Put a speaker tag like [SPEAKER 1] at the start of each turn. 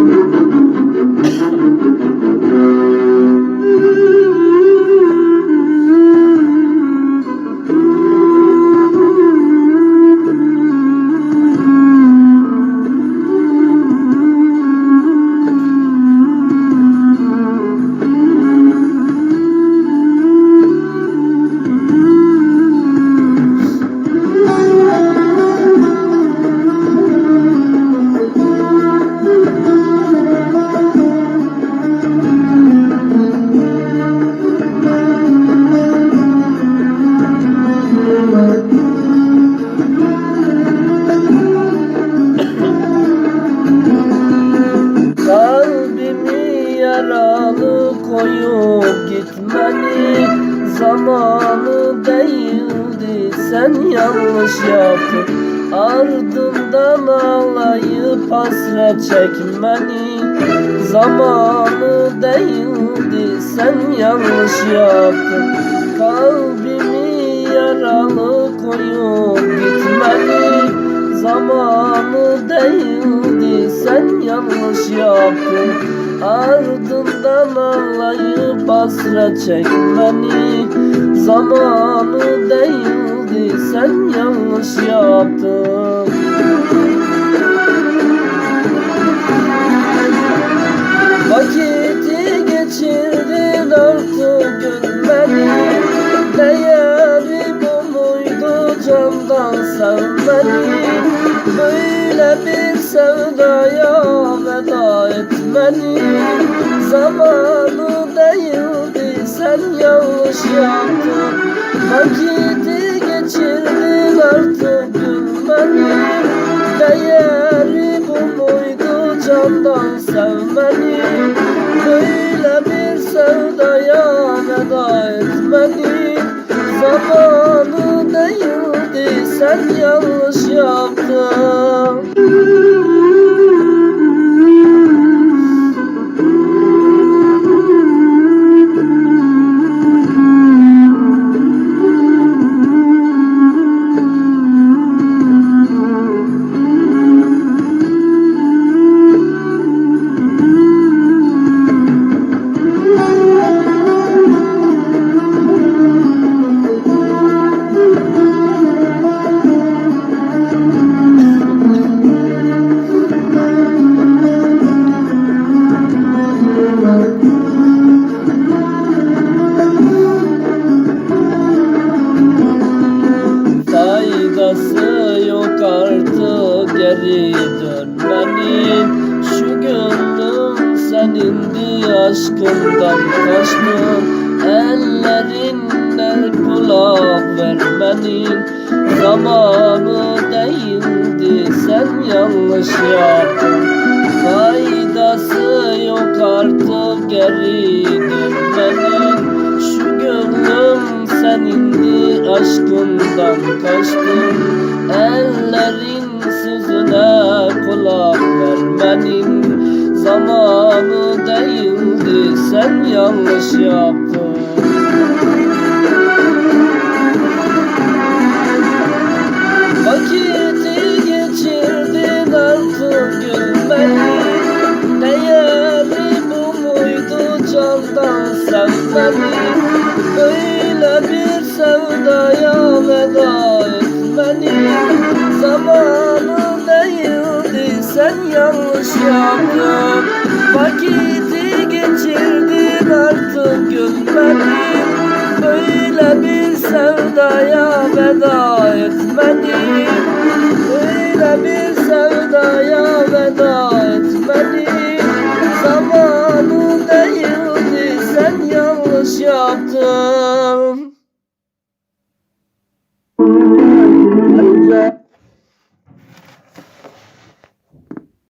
[SPEAKER 1] Kalbimi Zamanı değildi. Sen yanlış yaptın. Ardından ağlayıp hasret çekmeni Zamanı değildi. Sen yanlış yaptın. Kalbimi yaralı koyup gitmeni Zamanı değildi. Sen yanlış yaptın Ardından ağlayıp hasret çekmeni. Zamanı değildi sen yanlış yaptın. Vakiti geçirdin artık gülmeni. Değeri bu muydu candan sevmeni? Böyle bir sevdaya veda etmeni Zamanı değildi. Sen yanlış yaptın. Vakiti geçirdin artık. Gülmeni Değeri bu muydu? Candan sevmeni Böyle bir sevdaya veda etmeni Zamanı değildi. Sen yanlış yaptın geri dönmenin Şu gönlüm senindi aşkından kaçtım. Ellerinle kulak vermenin Zamanı değildi. Sen yanlış yaptın. Faydası yok artık geri dönmenin Şu gönlüm senindi aşkından kaçtım. Ellerin sözüne kulak vermenin Zamanı değildi sen yanlış yaptın. Vakiti geçirdin artık gülmeni Değeri bu muydu candan sevmeni? Böyle bir sevdaya veda etmeni yandım Vakiti geçirdin artık gülmedim Böyle bir sevdaya veda